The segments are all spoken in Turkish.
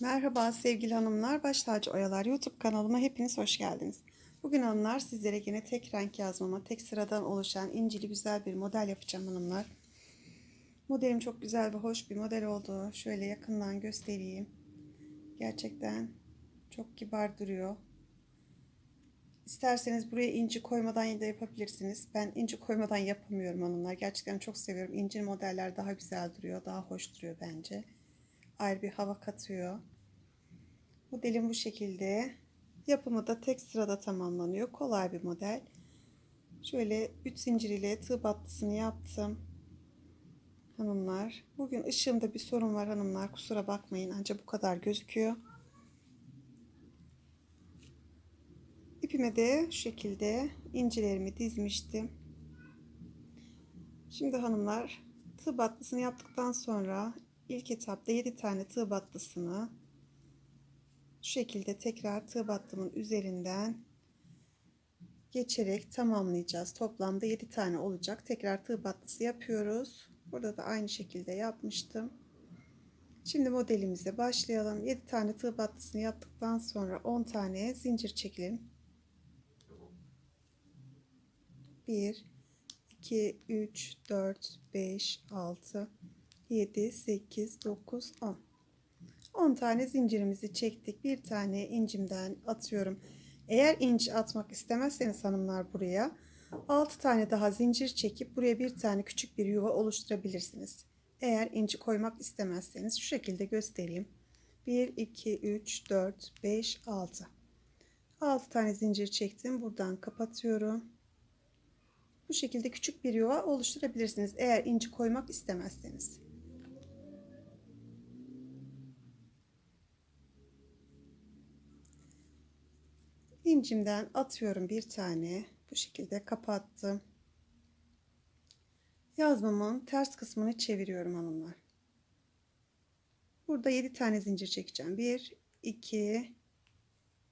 Merhaba sevgili hanımlar, Baş Tacı Oyalar YouTube kanalıma hepiniz hoş geldiniz. Bugün hanımlar sizlere yine tek renk yazmama, tek sıradan oluşan incili güzel bir model yapacağım hanımlar. Modelim çok güzel ve hoş bir model oldu. Şöyle yakından göstereyim. Gerçekten çok kibar duruyor. İsterseniz buraya inci koymadan da yapabilirsiniz. Ben inci koymadan yapamıyorum hanımlar. Gerçekten çok seviyorum. İnci modeller daha güzel duruyor, daha hoş duruyor bence ayrı bir hava katıyor. Modelim bu şekilde. Yapımı da tek sırada tamamlanıyor. Kolay bir model. Şöyle 3 zincir ile tığ battısını yaptım. Hanımlar. Bugün ışığımda bir sorun var hanımlar. Kusura bakmayın. Ancak bu kadar gözüküyor. İpime de şu şekilde incilerimi dizmiştim. Şimdi hanımlar tığ battısını yaptıktan sonra ilk etapta 7 tane tığ battısını şu şekilde tekrar tığ battımın üzerinden geçerek tamamlayacağız. Toplamda 7 tane olacak. Tekrar tığ battısı yapıyoruz. Burada da aynı şekilde yapmıştım. Şimdi modelimize başlayalım. 7 tane tığ battısını yaptıktan sonra 10 tane zincir çekelim. 1 2 3 4 5 6 7, 8, 9, 10. 10 tane zincirimizi çektik. Bir tane incimden atıyorum. Eğer inci atmak istemezseniz hanımlar buraya 6 tane daha zincir çekip buraya bir tane küçük bir yuva oluşturabilirsiniz. Eğer inci koymak istemezseniz şu şekilde göstereyim. 1, 2, 3, 4, 5, 6. 6 tane zincir çektim. Buradan kapatıyorum. Bu şekilde küçük bir yuva oluşturabilirsiniz. Eğer inci koymak istemezseniz. İncimden atıyorum bir tane. Bu şekilde kapattım. Yazmamın ters kısmını çeviriyorum hanımlar. Burada 7 tane zincir çekeceğim. 1, 2,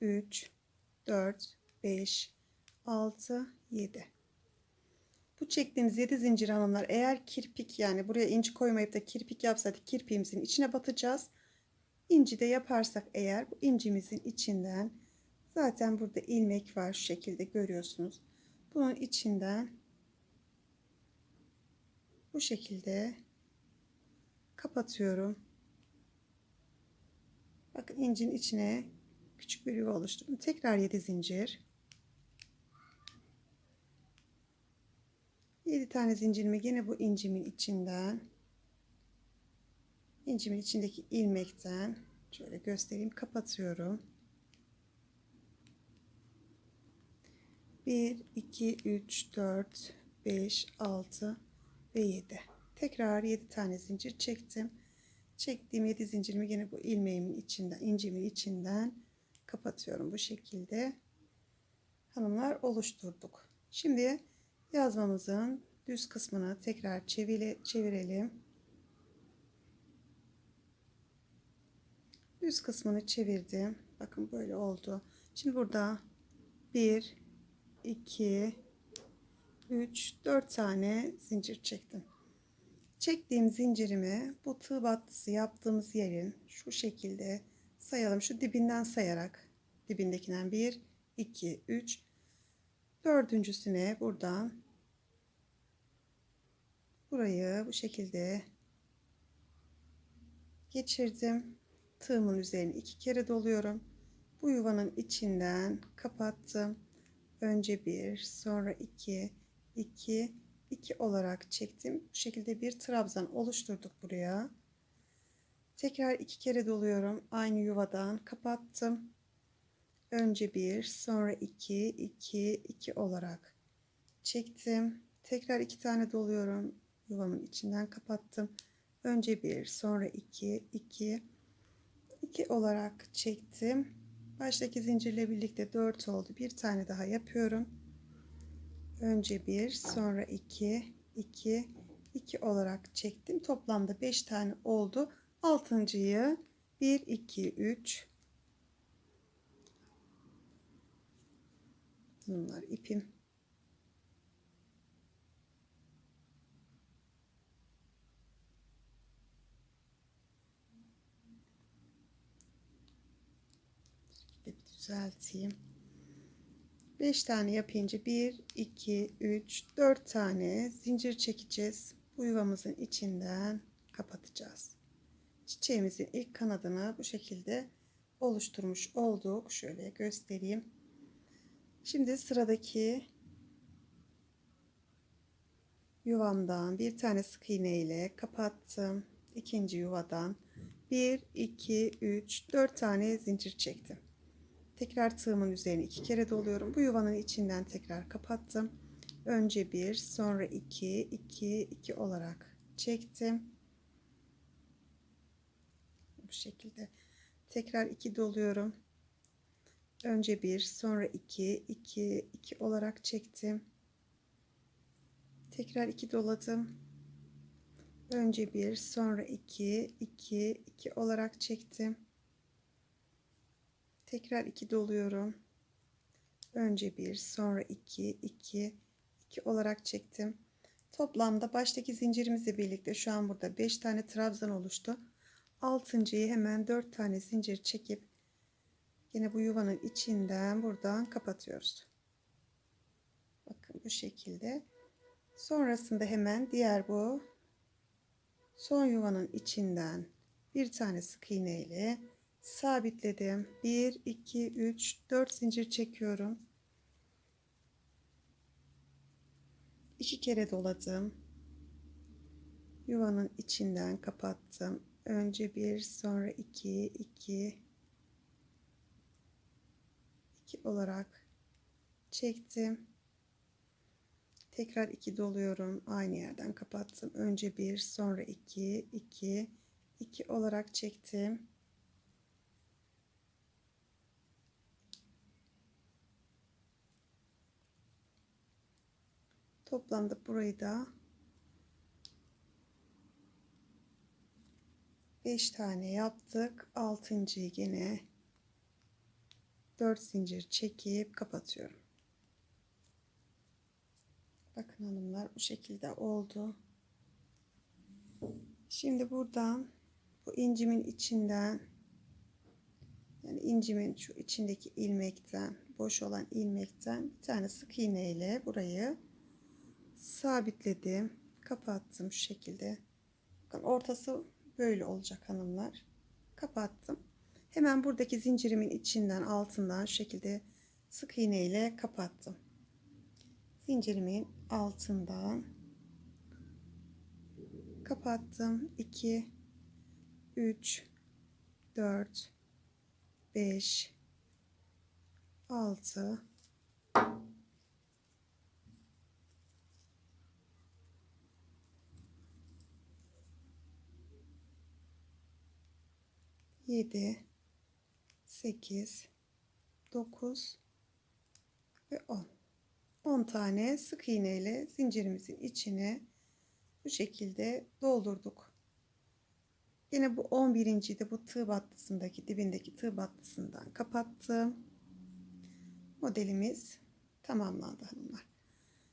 3, 4, 5, 6, 7. Bu çektiğimiz 7 zincir hanımlar eğer kirpik yani buraya inci koymayıp da kirpik yapsaydık kirpiğimizin içine batacağız. İnci de yaparsak eğer bu incimizin içinden Zaten burada ilmek var şu şekilde görüyorsunuz. Bunun içinden bu şekilde kapatıyorum. Bakın incin içine küçük bir yuva oluşturdum. Tekrar 7 zincir. 7 tane zincirimi yine bu incimin içinden incimin içindeki ilmekten şöyle göstereyim kapatıyorum. 1, 2, 3, 4, 5, 6 ve 7. Tekrar 7 tane zincir çektim. Çektiğim 7 zincirimi yine bu ilmeğimin içinden, incimin içinden kapatıyorum bu şekilde. Hanımlar oluşturduk. Şimdi yazmamızın düz kısmını tekrar çevire, çevirelim. Düz kısmını çevirdim. Bakın böyle oldu. Şimdi burada 1 2 3 4 tane zincir çektim. Çektiğim zincirimi bu tığ battısı yaptığımız yerin şu şekilde sayalım. Şu dibinden sayarak dibindekinden 1 2 3 dördüncüsüne buradan burayı bu şekilde geçirdim. Tığımın üzerine iki kere doluyorum. Bu yuvanın içinden kapattım önce bir sonra iki iki iki olarak çektim. Bu şekilde bir trabzan oluşturduk buraya. Tekrar iki kere doluyorum. Aynı yuvadan kapattım. Önce bir sonra iki iki iki olarak çektim. Tekrar iki tane doluyorum. Yuvamın içinden kapattım. Önce bir sonra iki iki iki olarak çektim Baştaki zincirle birlikte 4 oldu. Bir tane daha yapıyorum. Önce 1, sonra 2, 2, 2 olarak çektim. Toplamda 5 tane oldu. Altıncıyı 1, 2, 3 Bunlar ipim. Düzelteyim. 5 tane yapınca 1, 2, 3, 4 tane zincir çekeceğiz. Bu yuvamızın içinden kapatacağız. Çiçeğimizin ilk kanadını bu şekilde oluşturmuş olduk. Şöyle göstereyim. Şimdi sıradaki yuvamdan bir tane sık iğne ile kapattım. İkinci yuvadan 1, 2, 3, 4 tane zincir çektim. Tekrar tığımın üzerine iki kere doluyorum. Bu yuvanın içinden tekrar kapattım. Önce bir, sonra iki, iki, iki olarak çektim. Bu şekilde. Tekrar iki doluyorum. Önce bir, sonra iki, iki, iki olarak çektim. Tekrar iki doladım. Önce bir, sonra iki, iki, iki olarak çektim. Tekrar iki doluyorum. Önce bir, sonra iki, iki, iki olarak çektim. Toplamda baştaki zincirimizle birlikte şu an burada 5 tane trabzan oluştu. Altıncıyı hemen 4 tane zincir çekip yine bu yuvanın içinden buradan kapatıyoruz. Bakın bu şekilde. Sonrasında hemen diğer bu son yuvanın içinden bir tane sık iğne ile sabitledim. 1 2 3 4 zincir çekiyorum. 2 kere doladım. Yuvanın içinden kapattım. Önce bir, sonra iki, iki, iki olarak çektim. Tekrar iki doluyorum. Aynı yerden kapattım. Önce bir, sonra iki, iki, iki olarak çektim. Toplamda burayı da 5 tane yaptık. 6.yı yine 4 zincir çekip kapatıyorum. Bakın hanımlar bu şekilde oldu. Şimdi buradan bu incimin içinden yani incimin şu içindeki ilmekten boş olan ilmekten bir tane sık iğne ile burayı sabitledim. Kapattım şu şekilde. Bakın ortası böyle olacak hanımlar. Kapattım. Hemen buradaki zincirimin içinden altından şu şekilde sık iğne ile kapattım. Zincirimin altından kapattım. 2 3 4 5 6 7 8 9 ve 10 10 tane sık iğne ile zincirimizin içine bu şekilde doldurduk. Yine bu 11. de bu tığ battısındaki dibindeki tığ battısından kapattım. Modelimiz tamamlandı hanımlar.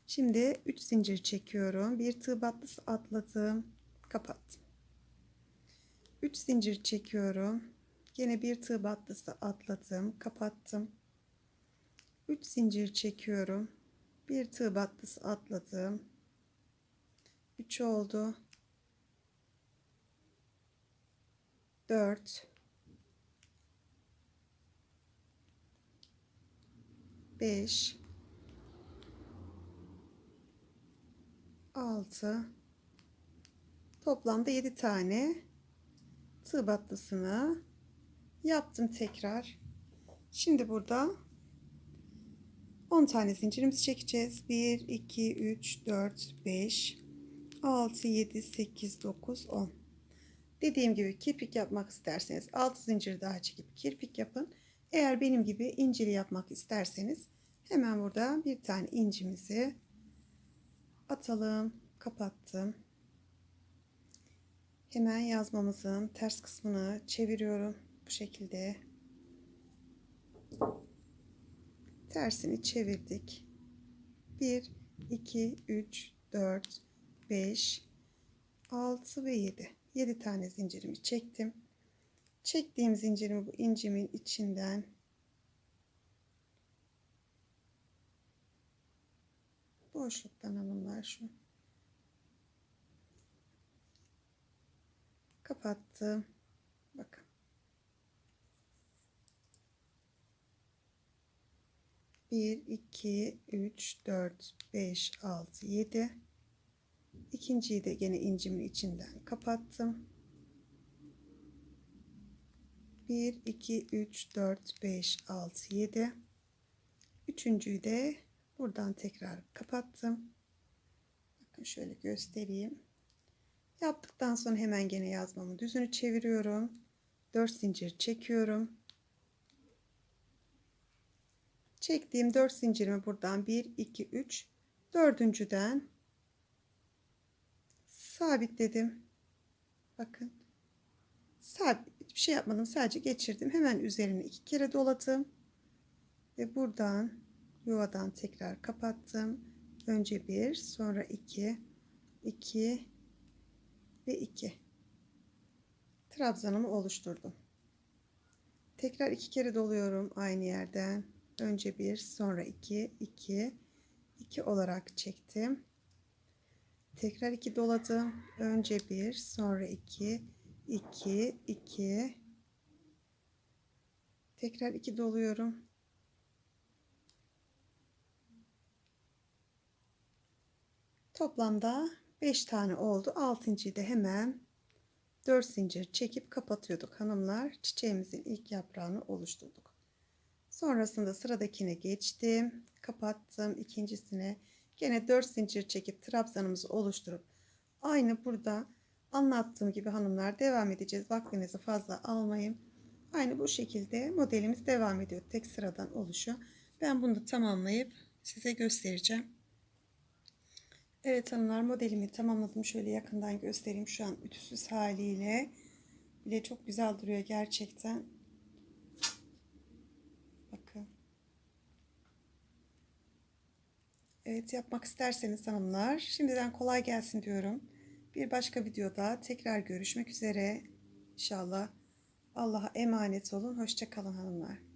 Şimdi 3 zincir çekiyorum. Bir tığ battısı atladım. Kapattım. 3 zincir çekiyorum. Yine bir tığ battısı atladım. Kapattım. 3 zincir çekiyorum. Bir tığ battısı atladım. 3 oldu. 4 5 6 toplamda 7 tane tığ battısını yaptım tekrar. Şimdi burada 10 tane zincirimizi çekeceğiz. 1 2 3 4 5 6 7 8 9 10 Dediğim gibi kirpik yapmak isterseniz 6 zincir daha çekip kirpik yapın. Eğer benim gibi incili yapmak isterseniz hemen burada bir tane incimizi atalım. Kapattım. Hemen yazmamızın ters kısmını çeviriyorum. Bu şekilde. Tersini çevirdik. 1, 2, 3, 4, 5, 6 ve 7. 7 tane zincirimi çektim. Çektiğim zincirimi bu incimin içinden boşluktan alımlar şu. Kapattım. Bakın. Bir, iki, üç, dört, beş, altı, yedi. İkinciyi de gene incimin içinden kapattım. 1, 2, 3, 4, 5, 6, 7. Üçüncüyü de buradan tekrar kapattım. Bakın şöyle göstereyim. Yaptıktan sonra hemen gene yazmamı düzünü çeviriyorum. 4 zincir çekiyorum. Çektiğim 4 zincirimi buradan 1, 2, 3, dördüncüden sabitledim. Bakın. Sabit hiçbir şey yapmadım. Sadece geçirdim. Hemen üzerine iki kere doladım. Ve buradan yuvadan tekrar kapattım. Önce bir, sonra iki, iki ve iki. Trabzanımı oluşturdum. Tekrar iki kere doluyorum aynı yerden. Önce bir, sonra iki, iki, iki olarak çektim. Tekrar iki doladım. Önce bir, sonra iki, 2 2 tekrar 2 doluyorum. Toplamda 5 tane oldu. 6. de hemen 4 zincir çekip kapatıyorduk hanımlar. Çiçeğimizin ilk yaprağını oluşturduk. Sonrasında sıradakine geçtim. Kapattım. ikincisine gene 4 zincir çekip trabzanımızı oluşturup aynı burada Anlattığım gibi hanımlar devam edeceğiz. Vaktinizi fazla almayın. Aynı bu şekilde modelimiz devam ediyor. Tek sıradan oluşuyor. Ben bunu tamamlayıp size göstereceğim. Evet hanımlar modelimi tamamladım. Şöyle yakından göstereyim. Şu an ütüsüz haliyle. Bile çok güzel duruyor gerçekten. Bakın. Evet yapmak isterseniz hanımlar. Şimdiden kolay gelsin diyorum. Bir başka videoda tekrar görüşmek üzere. İnşallah Allah'a emanet olun. Hoşçakalın hanımlar.